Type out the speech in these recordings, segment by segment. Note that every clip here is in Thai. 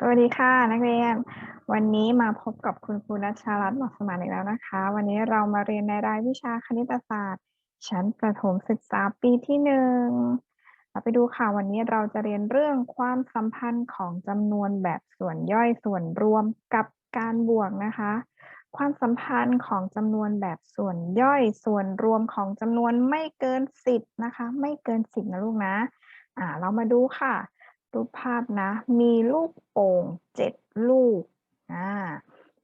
สวัสดีค่ะ นักเรียน วันนี้มาพบกับคุณครูนัชชารัตน์หมอกสมานอีกแล้วนะคะ วันนี้เรามาเรียนในรายวิชาคณิตศาสตร์ ชั้นประถมศึกษาปีที่หนึ่งเราไปดูค่ะวันนี้เราจะเรียนเรื่องความสัมพันธ์ของจำนวนแบบส่วนย่อยส่วนรวมกับการบวกนะคะ ความสัมพันธ์ของจำนวนแบบส่วนย่อยส่วนรวมของจำนวนไม่เกินสิบนะคะ ไม่เกินสิบนะลูกนะอ่าเรามาดูค่ะ รูปภาพนะ มีลูกโป่งเจ็ดลูกอ่า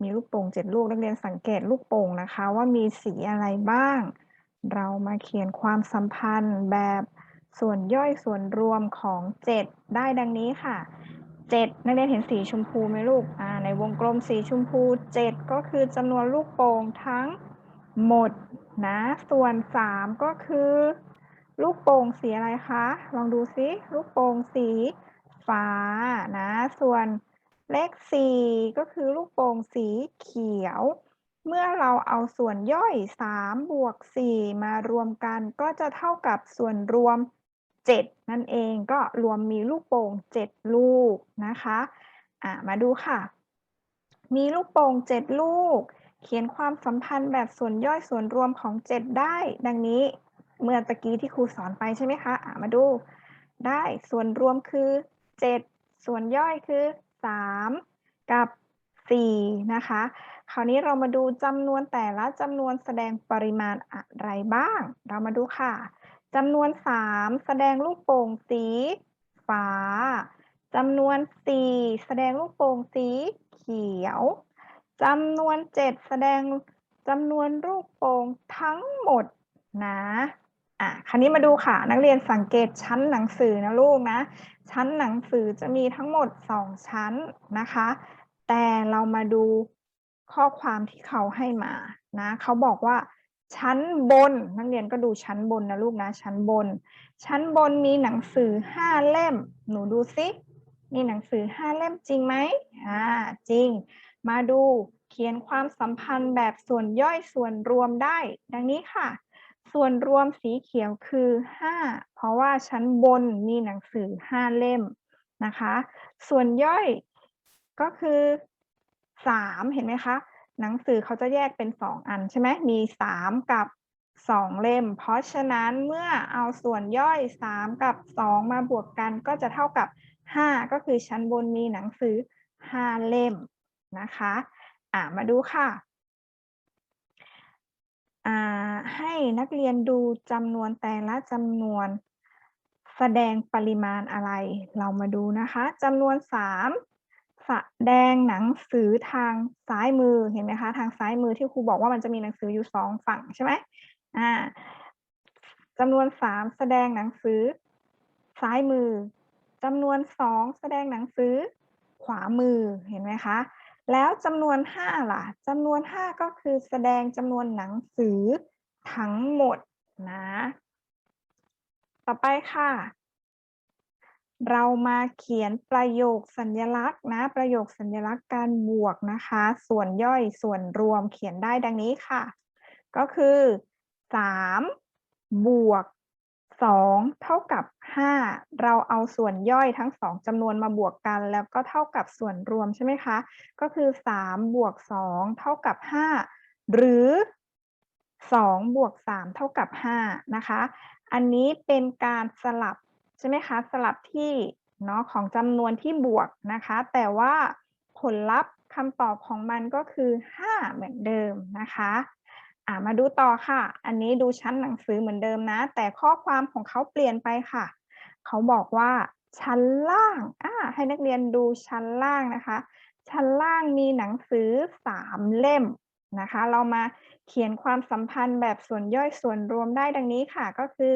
มีลูกโป่งเจ็ดลูกนักเรียนสังเกตลูกโป่งนะคะ ว่ามีสีอะไรบ้าง เรามาเขียนความสัมพันธ์แบบส่วนย่อยส่วนรวมของเจ็ดได้ดังนี้ค่ะเจ็ดนักเรียนเห็นสีชมพูไหมลูกอ่าในวงกลมสีชมพูเจ็ดก็คือจำนวนลูกโป่งทั้งหมดนะ ส่วนสามก็คือ ลูกโป่งสีอะไรคะ ลองดูซิ ลูกโป่งสี ฟ้านะ ส่วนเลขสี่ก็คือลูกโป่งสีเขียว เมื่อเราเอาส่วนย่อย3บวก4มารวมกันก็จะเท่ากับส่วนรวม 7 นั่นเองก็รวมมีลูกโป่ง 7 ลูกนะคะอะมาดูค่ะ มีลูกโป่ง 7 ลูก เขียนความสัมพันธ์แบบส่วนย่อยส่วนรวมของ 7 ได้ ดังนี้เมื่อตะกี้ที่ครูสอนไปใช่ไหมคะอะมาดูได้ส่วนรวมคือ 7 ส่วนย่อยคือ 3 กับ 4 นะคะ คราวนี้เรามาดูจำนวนแต่ละจำนวนแสดงปริมาณอะไรบ้าง เรามาดูค่ะจำนวน 3 แสดงลูกโป่งสีฟ้าจำนวน 4 แสดงลูกโป่งสีเขียวจำนวน 7 แสดงจำนวนลูกโป่งทั้งหมดนะ อะคราวนี้มาดูค่ะ นักเรียนสังเกตชั้นหนังสือนะลูกนะ ชั้นหนังสือจะมีทั้งหมด 2 ชั้นนะคะ แต่เรามาดูข้อความที่เขาให้มานะเขาบอกว่าชั้นบน นักเรียนก็ดูชั้นบนนะลูกนะ ชั้นบน ชั้นบนมีหนังสือ5เล่ม หนูดูซิมีหนังสือ5เล่มจริงไหมอ่าจริง มาดูเขียนความสัมพันธ์แบบส่วนย่อยส่วนรวมได้ ดังนี้ค่ะ ส่วนรวมสีเขียวคือ 5 เพราะว่าชั้นบนมีหนังสือ 5 เล่มนะคะ ส่วนย่อยก็คือ 3 เห็นไหมคะ หนังสือเขาจะแยกเป็น 2 อันใช่ไหมมี 3 กับ 2 เล่ม เพราะฉะนั้นเมื่อเอาส่วนย่อย 3 กับ 2 มาบวกกันก็จะเท่ากับ 5 ก็คือชั้นบนมีหนังสือ 5 เล่มนะคะ อ่ามาดูค่ะ อ่า ให้นักเรียนดูจำนวนแต่ละจำนวน แสดงปริมาณอะไร เรามาดูนะคะจำนวน 3 แสดงหนังสือทางซ้ายมือเห็นไหมคะ ทางซ้ายมือที่ครูบอกว่ามันจะมีหนังสืออยู่สองฝั่งใช่ไหมอ่าจำนวน 3 แสดงหนังสือ ซ้ายมือจำนวน 2 แสดงหนังสือขวามือเห็นไหมคะแล้วจำนวน 5 ล่ะจำนวน 5 ก็คือแสดงจำนวนหนังสือ ทั้งหมดนะ ต่อไปค่ะ เรามาเขียนประโยคสัญลักษณ์นะ ประโยคสัญลักษณ์การบวกนะคะ ส่วนย่อยส่วนรวมเขียนได้ดังนี้ค่ะ ก็คือ3บวก2เท่ากับ 5 เราเอาส่วนย่อยทั้งสองจำนวนมาบวกกัน แล้วก็เท่ากับส่วนรวมใช่ไหมคะ ก็คือ3บวก2เท่ากับ 5 หรือ 2บวก3เท่ากับ5นะคะ อันนี้เป็นการสลับใช่ไหมคะ สลับที่เนาะของจำนวนที่บวกนะคะ แต่ว่าผลลัพธ์คำตอบของมันก็คือ 5 เหมือนเดิมนะคะอ่ามาดูต่อค่ะ อันนี้ดูชั้นหนังสือเหมือนเดิมนะ แต่ข้อความของเขาเปลี่ยนไปค่ะ เขาบอกว่าชั้นล่างอ่าให้นักเรียนดูชั้นล่างนะคะ ชั้นล่างมีหนังสือ3เล่ม นะคะ เรามาเขียนความสัมพันธ์แบบส่วนย่อยส่วนรวมได้ดังนี้ค่ะ ก็คือ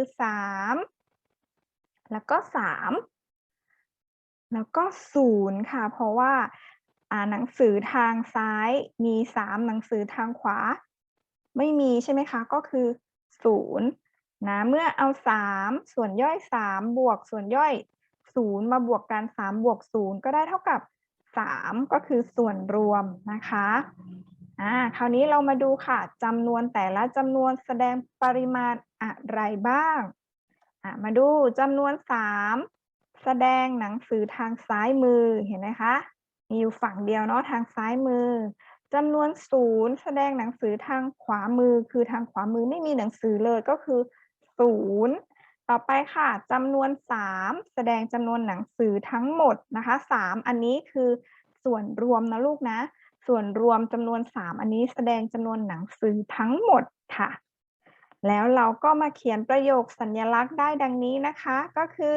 3 แล้วก็ 3 แล้วก็ 0 ค่ะ เพราะว่าอ่าหนังสือทางซ้ายมี 3 หนังสือทางขวา ไม่มีใช่ไหมคะ ก็คือ 0 นะ เมื่อเอา 3 ส่วนย่อย 3 บวกส่วนย่อย 0 มาบวกกัน 3 บวก 0 ก็ได้เท่ากับ 3 ก็คือส่วนรวมนะคะ อ่าคราวนี้เรามาดูค่ะจำนวนแต่ละจำนวนแสดงปริมาณอะไรบ้างอ่ามาดูจำนวน 3 แสดงหนังสือทางซ้ายมือเห็นไหมคะมีอยู่ฝั่งเดียวเนาะทางซ้ายมือจำนวนศูนย์แสดงหนังสือทางขวามือ คือทางขวามือไม่มีหนังสือเลยก็คือศูนย์ต่อไปค่ะจำนวนสามแสดงจำนวนหนังสือทั้งหมดนะคะสามอันนี้คือส่วนรวมนะลูกนะ ส่วนรวมจำนวนสามอันนี้แสดงจำนวนหนังสือทั้งหมดค่ะ แล้วเราก็มาเขียนประโยคสัญลักษณ์ได้ดังนี้นะคะ ก็คือ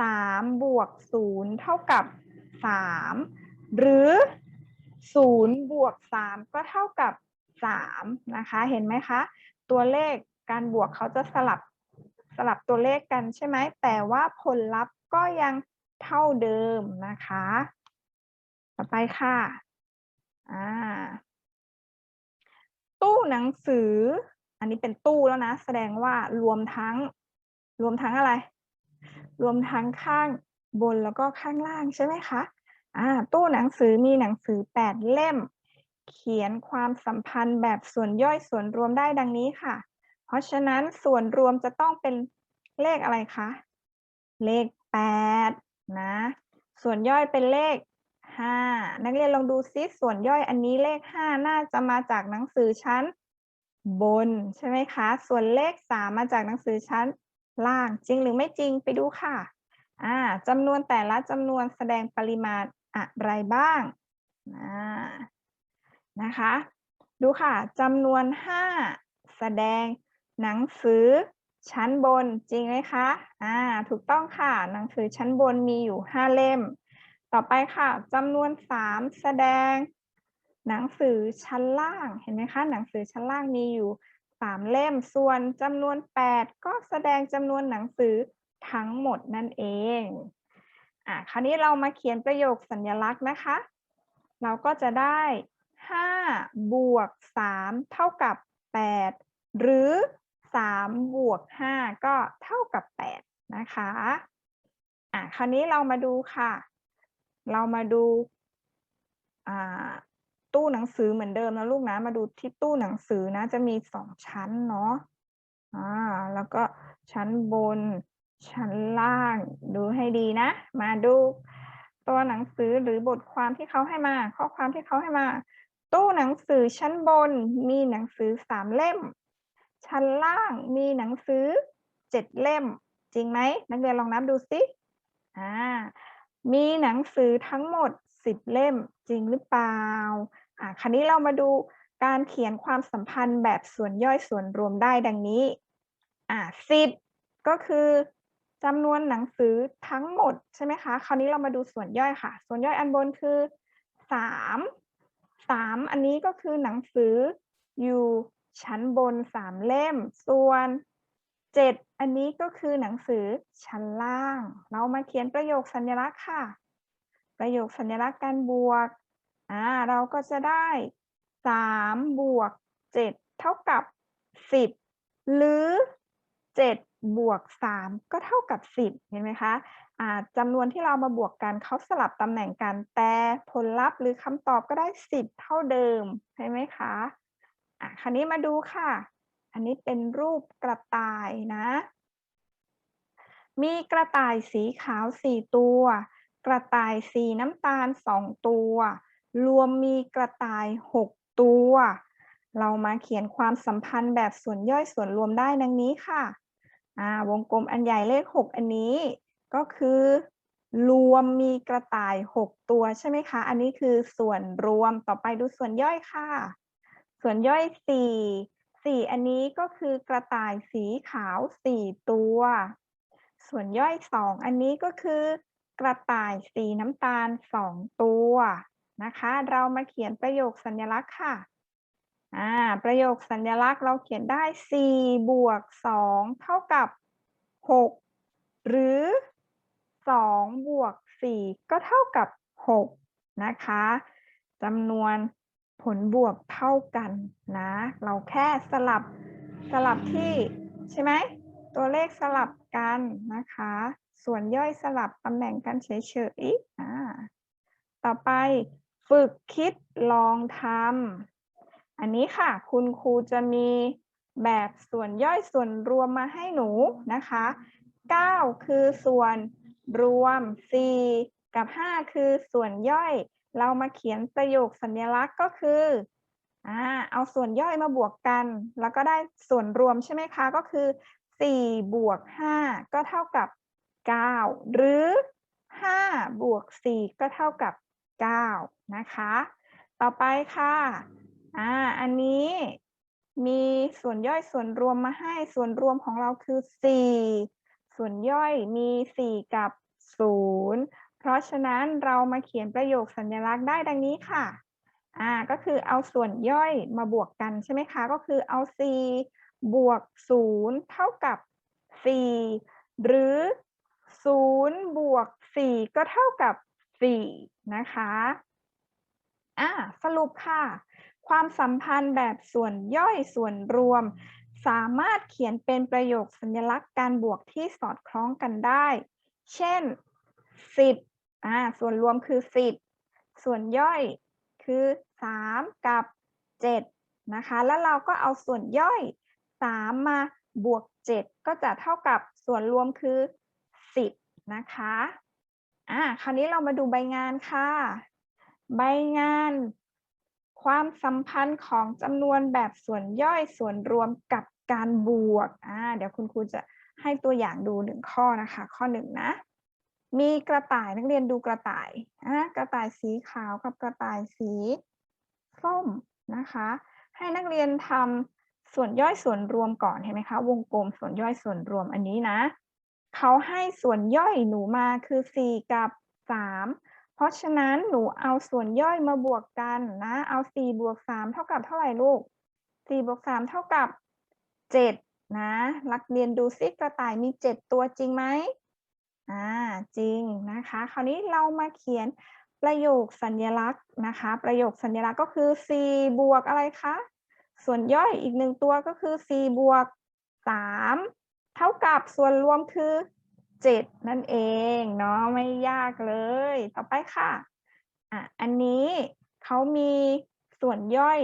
สามบวกศูนย์เท่ากับสามหรือศูนย์บวกสามก็เท่ากับสามนะคะ เห็นไหมคะ ตัวเลขการบวกเขาจะสลับสลับตัวเลขกันใช่ไหม แต่ว่าผลลัพธ์ก็ยังเท่าเดิมนะคะ ต่อไปค่ะ อ่า ตู้หนังสือ อันนี้เป็นตู้แล้วนะ แสดงว่ารวมทั้ง รวมทั้งอะไร รวมทั้งข้างบนแล้วก็ข้างล่างใช่ไหมคะอ่าตู้หนังสือมีหนังสือแปดเล่ม เขียนความสัมพันธ์แบบส่วนย่อยส่วนรวมได้ดังนี้ค่ะ เพราะฉะนั้นส่วนรวมจะต้องเป็นเลขอะไรคะ เลขแปดนะ ส่วนย่อยเป็นเลข ห้านักเรียนลองดูซิส่วนย่อยอันนี้เลขห้าน่าจะมาจากหนังสือชั้น บนใช่ไหมคะ ส่วนเลขสามมาจากหนังสือชั้นล่างจริงหรือไม่จริงไปดูค่ะอ่าจำนวนแต่ละจำนวนแสดงปริมาณอะไรบ้างานะคะ ดูค่ะจำนวนห้าแสดงหนังสือชั้นบนจริงไหมคะอ่าถูกต้องค่ะหนังสือชั้นบนมีอยู่ห้าเล่ม ต่อไปค่ะจำนวนสามแสดง หนังสือชั้นล่างเห็นไหมคะหนังสือชั้นล่างมีอยู่สามเล่มส่วนจำนวนแปดก็แสดงจำนวนหนังสือทั้งหมดนั่นเองอะคราวนี้เรามาเขียนประโยคสัญลักษณ์นะคะ เราก็จะได้ห้าบวกสามเท่ากับแปดหรือสามบวกห้าก็เท่ากับแปดนะคะอะคราวนี้เรามาดูค่ะ เรามาดูตู้หนังสือเหมือนเดิมนะลูกนะมาดูที่ตู้หนังสือนะ จะมีสองชั้นเนาะอ่าแล้วก็ชั้นบน ชั้นล่างดูให้ดีนะ มาดูตัวหนังสือหรือบทความที่เขาให้มา ข้อความที่เขาให้มา ตู้หนังสือชั้นบนมีหนังสือสามเล่ม ชั้นล่างมีหนังสือเจ็ดเล่ม จริงไหมนักเรียนลองนับดูสิอ่า มีหนังสือทั้งหมดสิบเล่มจริงหรือเปล่าอ่าคราวนี้เรามาดูการเขียนความสัมพันธ์แบบส่วนย่อยส่วนรวมได้ดังนี้อ่าสิบก็คือจำนวนหนังสือทั้งหมดใช่ไหมคะ คราวนี้เรามาดูส่วนย่อยค่ะ ส่วนย่อยอันบนคือสามสามอันนี้ก็คือหนังสืออยู่ชั้นบนสามเล่ม ส่วน เจ็ดอันนี้ก็คือหนังสือชั้นล่าง เรามาเขียนประโยคสัญลักษณ์ค่ะ ประโยคสัญลักษณ์การบวกอ่าเราก็จะได้สามบวกเจ็ดเท่ากับสิบหรือเจ็ดบวกสามก็เท่ากับสิบเห็นไหมคะจำนวนที่เรามาบวกกันเขาสลับตำแหน่งกัน แต่ผลลัพธ์หรือคำตอบก็ได้สิบเท่าเดิม ใช่ไหมคะอะคราวนี้มาดูค่ะ อันนี้เป็นรูปกระต่ายนะ มีกระต่ายสีขาวสี่ตัว กระต่ายสีน้ำตาลสองตัว รวมมีกระต่ายหกตัว เรามาเขียนความสัมพันธ์แบบส่วนย่อยส่วนรวมได้ดังนี้ค่ะอ่าวงกลมอันใหญ่เลขหกอันนี้ก็คือ รวมมีกระต่ายหกตัวใช่ไหมคะ อันนี้คือส่วนรวมต่อไปดูส่วนย่อยค่ะ ส่วนย่อยสี่ สี่อันนี้ก็คือกระต่ายสีขาวสี่ตัว ส่วนย่อยสองอันนี้ก็คือกระต่ายสีน้ำตาลสองตัวนะคะ เรามาเขียนประโยคสัญลักษณ์ค่ะอ่าประโยคสัญลักษณ์เราเขียนได้สี่บวกสองเท่ากับหกหรือสองบวกสี่ก็เท่ากับหกนะคะจำนวน ผลบวกเท่ากันนะ เราแค่สลับสลับที่ใช่ไหม ตัวเลขสลับกันนะคะ ส่วนย่อยสลับตำแหน่งกันเฉยๆอ่าต่อไปฝึกคิดลองทำอันนี้ค่ะ คุณครูจะมีแบบส่วนย่อยส่วนรวมมาให้หนูนะคะ 9 คือส่วนรวม 4 กับ 5 คือส่วนย่อย เรามาเขียนประโยคสัญลักษณ์ก็คืออ่าเอาส่วนย่อยมาบวกกัน แล้วก็ได้ส่วนรวมใช่ไหมคะ ก็คือ4บวก5ก็เท่ากับ 9 หรือ5บวก4ก็เท่ากับ 9 นะคะ ต่อไปค่ะอ่าอันนี้มีส่วนย่อยส่วนรวมมาให้ส่วนรวมของเราคือ 4 ส่วนย่อยมี 4 กับ 0 ราะฉะนั้นเรามาเขียนประโยคสัญลักษณ์ได้ดังนี้ค่ะอ่าก็คือเอาส่วนย่อยมาบวกกันใช่ไหมคะ ก็คือเอา4บวก 0 เท่ากับ 4 หรือ 0 บวก 4 ก็เท่ากับ 4 นะคะอ่าสรุปค่ะ ความสัมพันธ์แบบส่วนย่อยส่วนรวม สามารถเขียนเป็นประโยคสัญลักษณ์การบวกที่สอดคล้องกันได้ เช่น 10 อ่าส่วนรวมคือ 10 ส่วนย่อยคือ 3 กับ 7 นะคะ แล้วเราก็เอาส่วนย่อย 3 มาบวก 7 ก็จะเท่ากับส่วนรวมคือ 10 นะคะอ่าคราวนี้เรามาดูใบงานค่ะ ใบงาน ความสัมพันธ์ของจำนวนแบบส่วนย่อยส่วนรวมกับการบวกอ่าเดี๋ยวคุณครูจะให้ตัวอย่างดูหนึ่งข้อนะคะ ข้อหนึ่งนะ มีกระต่ายนักเรียนดูกระต่ายอ่ากระต่ายสีขาวกับกระต่ายสีส้มนะคะ ให้นักเรียนทำส่วนย่อยส่วนรวมก่อนเห็นไหมคะ วงกลมส่วนย่อยส่วนรวมอันนี้นะเขาให้ส่วนย่อยหนูมาคือ 4 กับ 3 เพราะฉะนั้นหนูเอาส่วนย่อยมาบวกกันนะ เอา 4 บวก 3 เท่ากับเท่าไหร่ลูก 4 บวก 3 เท่ากับ 7 นะนักเรียนดูซิกระต่ายมี 7 ตัวจริงไหม อ่าจริงนะคะ คราวนี้เรามาเขียนประโยคสัญลักษณ์นะคะ ประโยคสัญลักษณ์ก็คือ 4 บวกอะไรคะ ส่วนย่อยอีกหนึ่งตัวก็คือ 4 บวก 3 เท่ากับส่วนรวมคือ 7 นั่นเองเนาะไม่ยากเลย ต่อไปค่ะอะ อันนี้เขามีส่วนย่อย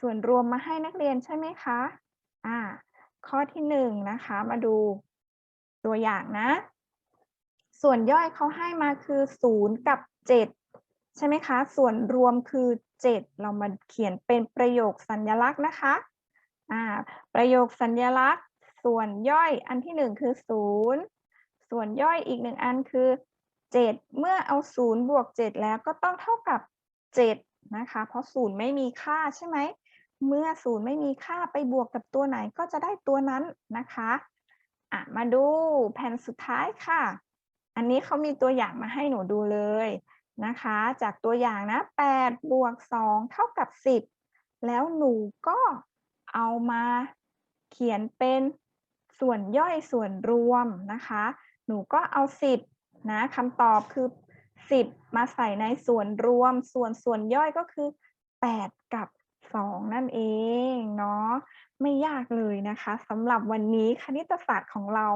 ส่วนรวมมาให้นักเรียนใช่ไหมคะอ่าข้อที่หนึ่งนะคะ มาดูตัวอย่างนะ ส่วนย่อยเขาให้มาคือ0กับ7ใช่ไหมคะ ส่วนรวมคือ7เรามาเขียนเป็นประโยคสัญลักษณ์นะคะอ่าประโยคสัญลักษณ์ ส่วนย่อยอันที่หนึ่งคือ0ส่วนย่อยอีกหนึ่งอันคือ7เมื่อเอา0บวก7แล้วก็ต้องเท่ากับ7นะคะ เพราะ0ไม่มีค่าใช่ไหมเมื่อ0ไม่มีค่าไปบวกกับตัวไหนก็จะได้ตัวนั้นนะคะอะมาดูแผ่นสุดท้ายค่ะ อันนี้เขามีตัวอย่างมาให้หนูดูเลยนะคะ จากตัวอย่างนะ8บวก2เท่ากับ 10 แล้วหนูก็เอามาเขียนเป็นส่วนย่อยส่วนรวมนะคะ หนูก็เอา 10นะคำตอบคือ 10 มาใส่ในส่วนรวม ส่วนส่วนย่อยก็คือ 8 กับ 2 นั่นเองเนาะไม่ยากเลยนะคะสำหรับวันนี้คณิตศาสตร์ของเรา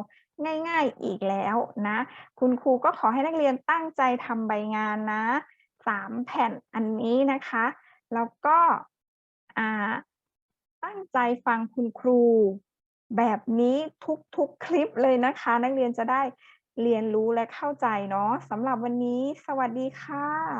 ง่ายๆอีกแล้วนะ คุณครูก็ขอให้นักเรียนตั้งใจทำใบงานนะสามแผ่นอันนี้นะคะ แล้วก็อ่าตั้งใจฟังคุณครู แบบนี้ทุกๆคลิปเลยนะคะ นักเรียนจะได้เรียนรู้และเข้าใจเนาะสำหรับวันนี้ สวัสดีค่ะ